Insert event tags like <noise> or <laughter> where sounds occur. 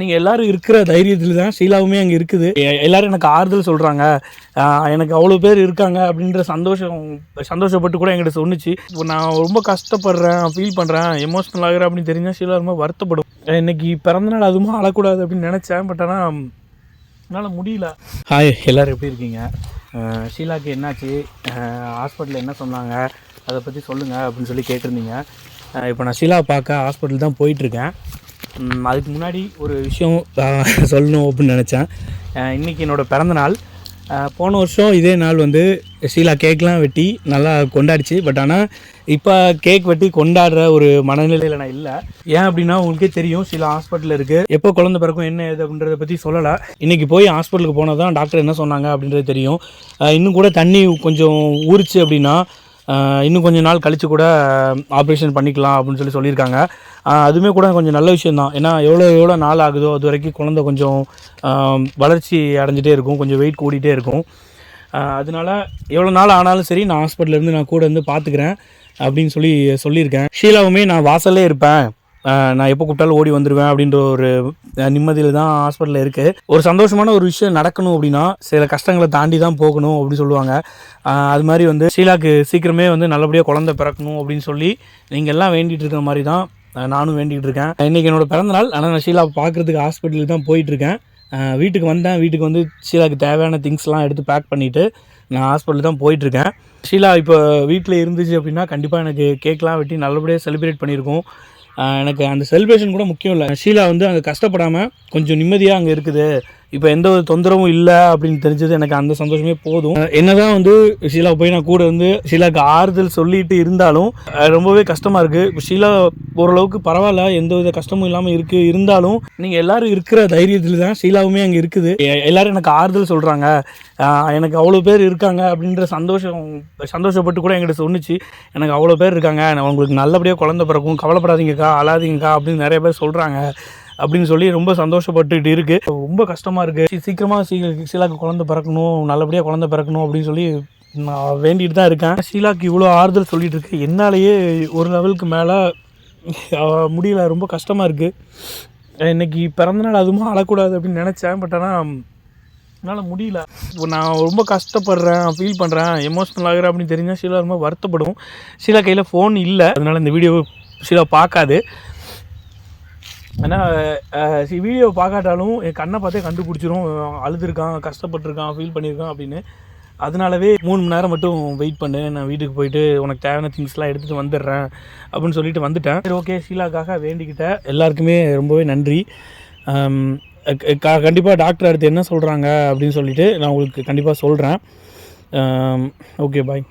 நீங்கள் எல்லாரும் இருக்கிற தைரியத்தில் தான் ஷீலாவுமே அங்கே இருக்குது. எல்லாரும் எனக்கு ஆறுதல் சொல்கிறாங்க எனக்கு அவ்வளோ பேர் இருக்காங்க அப்படின்ற சந்தோஷம் சந்தோஷப்பட்டு கூட என்கிட்ட சொன்னுச்சு. இப்போ நான் ரொம்ப கஷ்டப்படுறேன் ஃபீல் பண்ணுறேன் எமோஷ்னல் ஆகிறேன் அப்படின்னு தெரிஞ்சால் ஷீலா ரொம்ப வருத்தப்படும். இன்னைக்கு பிறந்தநாள் அதுவும் அழக்கூடாது அப்படின்னு நினச்சேன் பட் ஆனால் என்னால் முடியல. ஹாய் எல்லோரும் எப்படி இருக்கீங்க? ஷீலாக்கு என்னாச்சு? ஹாஸ்பிட்டலில் என்ன சொன்னாங்க? அதை பற்றி சொல்லுங்கள் அப்படின்னு சொல்லி கேட்டிருந்தீங்க. இப்போ நான் ஷீலா பார்க்க ஹாஸ்பிட்டல் தான் போயிட்டுருக்கேன் அதுக்கு முன்னாடி ஒரு விஷயம் <laughs> சொல்லணும் அப்படின்னு நினச்சேன். இன்றைக்கி என்னோடய பிறந்தநாள் நாள். போன வருஷம் இதே நாள் வந்து ஷீலா கேக்லாம் வெட்டி நல்லா கொண்டாடிச்சு. பட் ஆனால் இப்போ கேக் வெட்டி கொண்டாடுற ஒரு மனநிலையில் நான் இல்லை. ஏன் அப்படின்னா உங்களுக்கே தெரியும் சில ஹாஸ்பிட்டல் இருக்குது எப்போ குழந்தை பிறக்கும் என்ன ஏது அப்படின்றத பற்றி சொல்லலை. இன்றைக்கி போய் ஹாஸ்பிட்டலுக்கு போனால் தான் டாக்டர் என்ன சொன்னாங்க அப்படின்றது தெரியும். இன்னும் கூட தண்ணி கொஞ்சம் ஊறிச்சு அப்படின்னா இன்னும் கொஞ்சம் நாள் கழித்து கூட ஆப்ரேஷன் பண்ணிக்கலாம் அப்படின்னு சொல்லி சொல்லியிருக்காங்க. அதுவுமே கூட கொஞ்சம் நல்ல விஷயந்தான் ஏன்னா எவ்வளோ எவ்வளோ நாள் ஆகுதோ அது வரைக்கும் குழந்தை கொஞ்சம் வளர்ச்சி அடைஞ்சிட்டே இருக்கும். கொஞ்சம் வெயிட் கூடிட்டே இருக்கும். அதனால் அதனால எவ்வளோ நாள் ஆனாலும் சரி நான் ஹாஸ்பிட்டலேருந்து நான் கூட இருந்து பார்த்துக்கிறேன் அப்படின்னு சொல்லி சொல்லியிருக்கேன். ஷீலாவுமே நான் வாசல்லே இருப்பேன். நான் எப்போ கூப்பிட்டாலும் ஓடி வந்துடுவேன் அப்படின்ற ஒரு நிம்மதியில் தான் ஹாஸ்பிட்டலில் இருக்குது ஒரு சந்தோஷமான ஒரு விஷயம் நடக்கணும் அப்படின்னா சில கஷ்டங்களை தாண்டி தான் போகணும் அப்படின்னு சொல்லுவாங்க. அது மாதிரி வந்து ஷீலாக்கு சீக்கிரமே வந்து நல்லபடியாக குழந்தை பிறக்கணும் அப்படின்னு சொல்லி நீங்கள் எல்லாம் வேண்டிகிட்டு இருக்கிற மாதிரி தான் நானும் வேண்டிகிட்டு இருக்கேன். இன்றைக்கி என்னோட பிறந்தநாள் ஆனால் நான் ஷீலா பார்க்குறதுக்கு ஹாஸ்பிட்டலுக்கு தான் போயிட்டுருக்கேன் வீட்டுக்கு வந்தேன். வீட்டுக்கு வந்து ஷீலாக்கு தேவையான திங்ஸ்லாம் எடுத்து பேக் பண்ணிவிட்டு நான் ஹாஸ்பிட்டல் தான் போயிட்டுருக்கேன் ஷீலா இப்போ வீட்டில் இருந்துச்சு அப்படின்னா கண்டிப்பாக எனக்கு கேக்லாம் வெட்டி நல்லபடியாக செலிப்ரேட் பண்ணியிருக்கோம். எனக்கு அந்த செலிப்ரேஷன் கூட முக்கியம் இல்லை. ஷீலா வந்து அங்கே கஷ்டப்படாமல் கொஞ்சம் நிம்மதியாக அங்கே இருக்குது. இப்போ எந்த ஒரு தொந்தரவும் இல்லை அப்படின்னு தெரிஞ்சது எனக்கு அந்த சந்தோஷமே போதும். என்னதான் வந்து ஷீலா போய் நான் கூட வந்து ஷீலாவுக்கு ஆறுதல் சொல்லிட்டு இருந்தாலும் ரொம்பவே கஷ்டமாக இருக்குது ஷீலா ஓரளவுக்கு பரவாயில்ல எந்த வித கஷ்டமும் இல்லாமல் இருக்குது இருந்தாலும் நீங்கள் எல்லாரும் இருக்கிற தைரியத்தில் தான் ஷீலாவுமே அங்கே இருக்குது. எல்லாரும் எனக்கு ஆறுதல் சொல்கிறாங்க எனக்கு அவ்வளோ பேர் இருக்காங்க அப்படின்ற சந்தோஷம் சந்தோஷப்பட்டு கூட என்கிட்ட சொன்னுச்சு. எனக்கு அவ்வளோ பேர் இருக்காங்க. நான் உங்களுக்கு நல்லபடியாக குழந்தை பிறக்கும் கவலைப்படாதீங்கக்கா அழாதீங்கக்கா அப்படின்னு நிறைய பேர் சொல்கிறாங்க அப்படின்னு சொல்லி ரொம்ப சந்தோஷப்பட்டுட்டு இருக்கு. ரொம்ப கஷ்டமாக இருக்குது சீக்கிரமாக சீ சீலாக்கு குழந்தை பிறக்கணும் நல்லபடியாக குழந்தை பிறக்கணும் அப்படின்னு சொல்லி நான் வேண்டிட்டு தான் இருக்கேன். ஷீலாக்கு இவ்வளோ ஆறுதல் சொல்லிட்டு இருக்கு. என்னாலேயே ஒரு லெவலுக்கு மேலே முடியல. ரொம்ப கஷ்டமாக இருக்குது இன்னைக்கு பிறந்தநாள் அதுவும் அழக்கூடாது அப்படின்னு நினச்சேன். பட் ஆனால் என்னால் முடியல. இப்போ நான் ரொம்ப கஷ்டப்படுறேன் ஃபீல் பண்ணுறேன் எமோஷ்னல் ஆகிறேன் அப்படின்னு தெரிஞ்சால் ஷீலா ரொம்ப வருத்தப்படும். ஷீலா கையில் ஃபோன் இல்லை. அதனால் இந்த வீடியோ ஷீலா பார்க்காது. ஆனால் வீடியோ பார்க்காட்டாலும் என் கண்ணை பார்த்தே கண்டுபிடிச்சிரும். அழுதுருக்கான் கஷ்டப்பட்டிருக்கான் ஃபீல் பண்ணியிருக்கான் அப்படின்னு. அதனாலவே மூணு மணி நேரம் மட்டும் வெயிட் பண்ணு. நான் வீட்டுக்கு போயிட்டு உனக்கு தேவையான திங்ஸ்லாம் எடுத்துகிட்டு வந்துடுறேன் அப்படின்னு சொல்லிட்டு வந்துட்டேன். சரி ஓகே ஷீலாக்காக வேண்டிக்கிட்டேன் எல்லாருக்குமே ரொம்பவே நன்றி. கண்டிப்பாக டாக்டர் அடுத்து என்ன சொல்கிறாங்க அப்படின்னு சொல்லிட்டு நான் உங்களுக்கு கண்டிப்பாக சொல்கிறேன் ஓகே பாய்